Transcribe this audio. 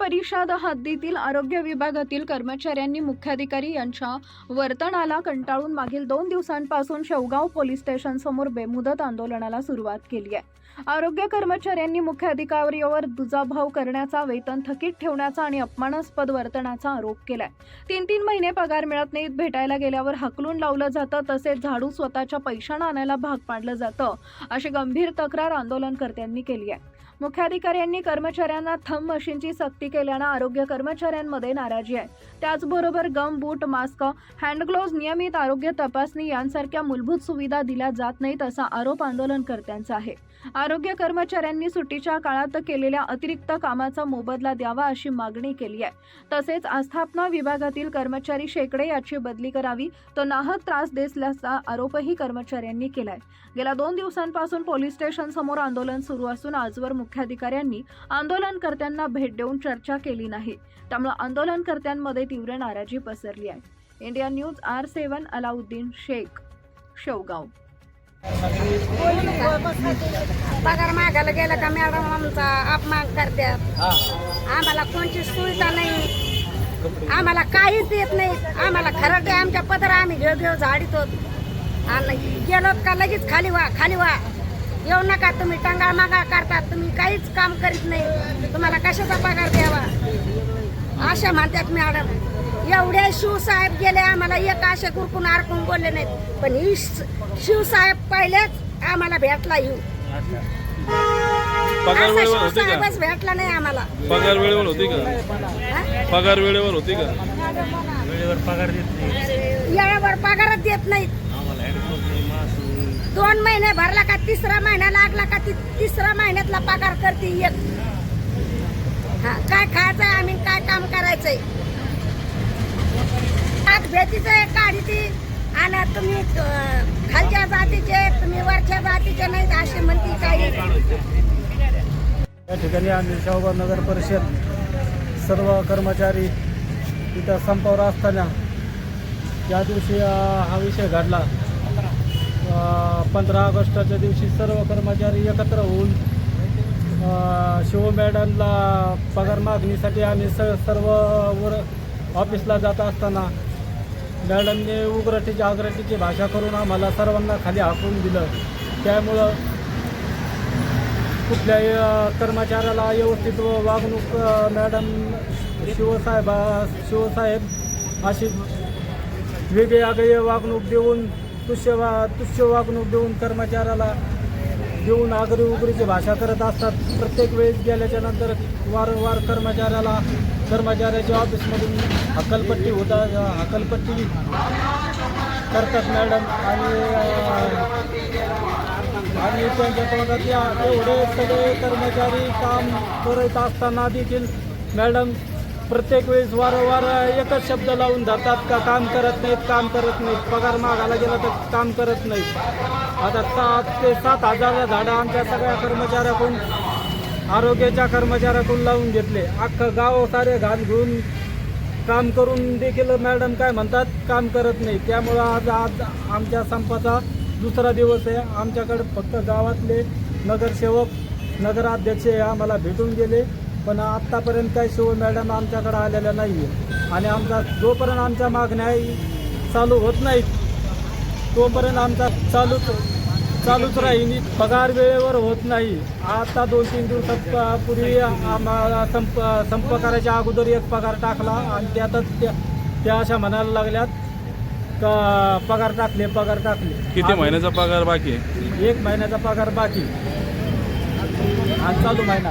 परिषद हद्दीतील आरोग्य विभागातील कर्मचाऱ्यांनी मुख्याधिकारी यांच्या वर्तनाला कंटाळून मागील दोन दिवसांपासून शेवगाव पोलीस स्टेशन समोर बेमुदत आंदोलनाला सुरुवात केली आहे. आरोग्य कर्मचाऱ्यांनी मुख्याधिकाऱ्यावर दुजाभाव करण्याचा वेतन थकीत ठेवण्याचा आणि अपमानास्पद वर्तनाचा आरोप केलाय. तीन तीन महिने पगार मिळत नाहीत भेटायला गेल्यावर हकलून लावलं जातं तसेच झाडू स्वतःच्या पैशानं आणायला भाग पाडलं जातं अशी गंभीर तक्रार आंदोलनकर्त्यांनी केली आहे. मुख्याधिकाऱ्यांनी कर्मचाऱ्यांना थंब मशीनची सक्ती केल्यानं आरोग्य कर्मचाऱ्यांमध्ये नाराजी आहे. त्याचबरोबर गम बूट मास्क हँडग्लोव्ज नियमित आरोग्य तपासणी यांसारख्या मूलभूत सुविधा दिल्या जात नाहीत असा आरोप आंदोलनकर्त्यांचा आहे. आरोग्य कर्मचाऱ्यांनी सुट्टीच्या काळात केलेल्या अतिरिक्त कामाचा मोबदला द्यावा अशी मागणी केली आहे. तसेच आस्थापना विभागातील कर्मचारी शेकडे याची बदली करावी तो नाहक त्रास देत असल्याचा आरोपही कर्मचाऱ्यांनी केलाय. गेल्या दोन दिवसांपासून पोलीस स्टेशन समोर आंदोलन सुरू असून आजवर मुख्याधिकाऱ्यांनी आंदोलनकर्त्यांना भेट देऊन चर्चा केली नाही. त्यामुळे आंदोलनकर्त्यांमध्ये तीव्र नाराजी पसरली आहे. India news R seven Alauddin Shaikh Shevgaon. पगार मागायला गेला का मॅडम आमचा? अपमान करतात. आम्हाला कोणची सुविधा नाही. आम्हाला काहीच येत नाही. आम्हाला खरं ते आमच्या पदर आम्ही घेऊ घेऊ झाडीतो आणि गेलो का लगेच खाली व्हा खाली व्हा येऊ नका तुम्ही टंगाळ मागा करतात तुम्ही काहीच काम करीत नाही. तुम्हाला कशाचा पगार द्यावा? अशा म्हणतात मॅडम. एवढे शिवसाहेब गेले आम्हाला एक असे कुरकून अडकून बोलले नाहीत. पण ही शिवसाहेब पहिलेच आम्हाला भेटला येऊ. पगार असा वेळेवर होते का? शिवसाहेबच भेटला नाही आम्हाला. पगार वेळेवर होती का? पगार वेळेवर होती का? येळेवर पगारच देत नाहीत. दोन महिने भरला का तिसरा महिना लागला का ती तिसरा महिन्यातला पगार करते एक. हा काय खायचंय आम्ही काय काम करायचंय? आत भेटीचं काढी ती. आणि तुम्ही खालच्या जातीचे तुम्ही वरच्या जातीचे नाही असे म्हणते काही. या ठिकाणी आम्ही शाहूबाग नगर परिषद सर्व कर्मचारी तिथं संपावर असताना त्या दिवशी हा विषय घडला. पंधरा ऑगस्टच्या दिवशी सर्व कर्मचारी एकत्र होऊन शिव मॅडमला पगार मागणीसाठी आम्ही स सर्व वर ऑफिसला जात असताना मॅडमने उग्रटीची आग्रटीची भाषा करून आम्हाला सर्वांना खाली हाकून दिलं. त्यामुळं कुठल्याही कर्मचाऱ्याला व्यवस्थित व वागणूक मॅडम शिवसाहेबा शिवसाहेब अशी वेगळी आगळी वागणूक देऊन तुष्य वा तुच्छ वागणूक देऊन कर्मचाऱ्याला देऊन आगरी उगरीची भाषा करत असतात. प्रत्येक वेळेस गेल्याच्यानंतर वारंवार कर्मचाऱ्याला कर्मचाऱ्याच्या ऑफिसमधून हकलपट्टी होता हकलपट्टी करतात मॅडम. आणि आणि त्यांच्या तोंडात या एवढे सगळे कर्मचारी काम करत असताना देखील मॅडम प्रत्येक वेळेस वारंवार एकच शब्द लावून धरतात का काम करत नाहीत काम करत नाहीत. पगार मागायला गेला तर काम करत नाहीत. आता सात ते सात हजार झाडं आमच्या सगळ्या कर्मचाऱ्याकडून आरोग्याच्या कर्मचाऱ्याकडून लावून घेतले. अख्खं गाव सारे घाण घेऊन काम करून देखील मॅडम काय म्हणतात काम करत नाही त्यामुळं आज आज आमच्या संपाचा दुसरा दिवस आहे. आमच्याकडे फक्त गावातले नगरसेवक नगराध्यक्ष आम्हाला भेटून गेले. पण आत्तापर्यंत काही शिव मॅडम आमच्याकडे आलेल्या नाही आहे आणि आमचा जोपर्यंत आमच्या मागण्या चालू होत नाहीत तोपर्यंत आमचा चालूच चालूच राहील पगार वेळेवर होत नाही. आता दोन तीन दिवसात पूर्वी आम्हाला संप संप करायच्या अगोदर एक पगार टाकला आणि त्यातच त्या त्या अशा म्हणायला लागल्यात का पगार टाकले पगार टाकले. किती महिन्याचा पगार बाकी एक महिन्याचा पगार बाकी. आणि चालू महिना.